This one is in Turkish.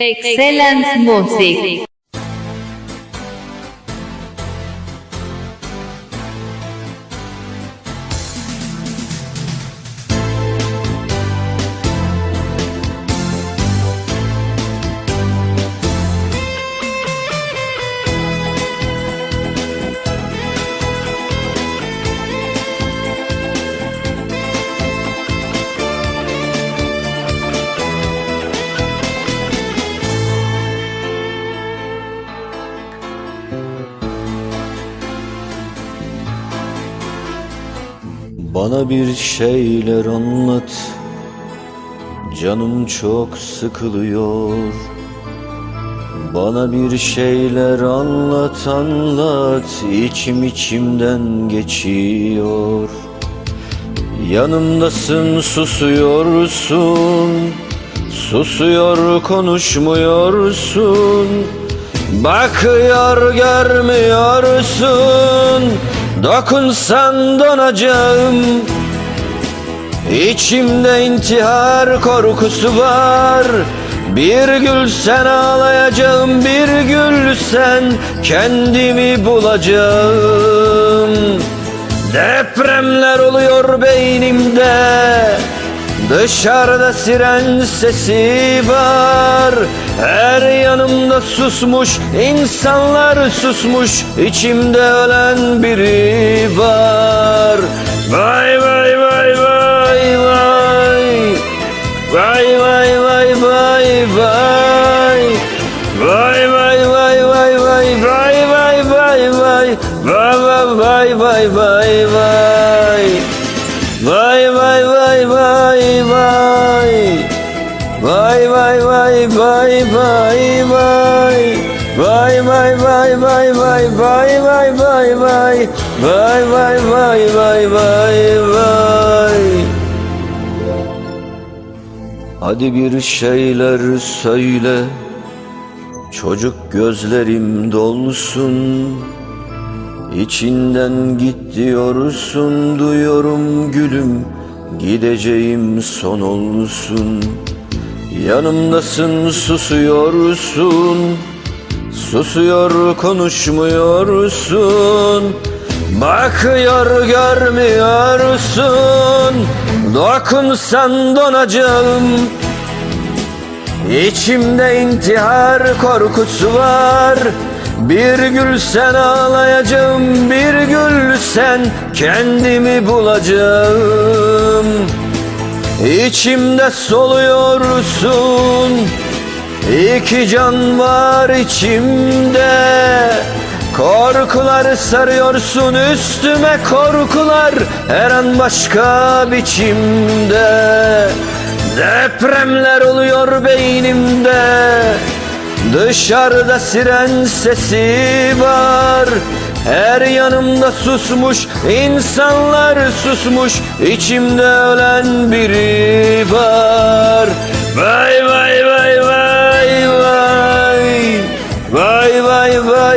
Excellence Music. Bana bir şeyler anlat. Canım çok sıkılıyor. Bana bir şeyler anlat anlat. İçim içimden geçiyor. Yanımdasın susuyorsun. Susuyor konuşmuyorsun. Bakıyor görmüyorsun Dokunsan donacağım. İçimde intihar korkusu var. Bir gül sen ağlayacağım Bir gül sen kendimi bulacağım. Depremler oluyor beynimde Dışarıda siren sesi var Her yanımda susmuş insanlar susmuş İçimde ölen biri var Vay vay vay vay vay Vay vay vay vay vay Vay vay vay vay vay vay vay vay vay Vay vay vay vay vay Vay vay vay vay vay vay vay vay. Vay Vay vay vay vay vay. Hadi bir şeyler söyle. Çocuk gözlerim dolsun. İçinden git diyorsun. Duyuyorum gülüm. Gideceğim son olsun. Yanımdasın susuyorsun Susuyor konuşmuyorsun. Bakıyor görmüyorsun. Dokunsan donacağım İçimde intihar korkusu var. Bir gül sen ağlayacağım Bir gül sen kendimi bulacağım. İçimde soluyorsun İki can var içimde. Korkular sarıyorsun üstüme korkular Her an başka biçimde. Depremler oluyor beynimde. Dışarıda siren sesi var. Her yanımda susmuş insanlar susmuş. İçimde ölen biri var. Vay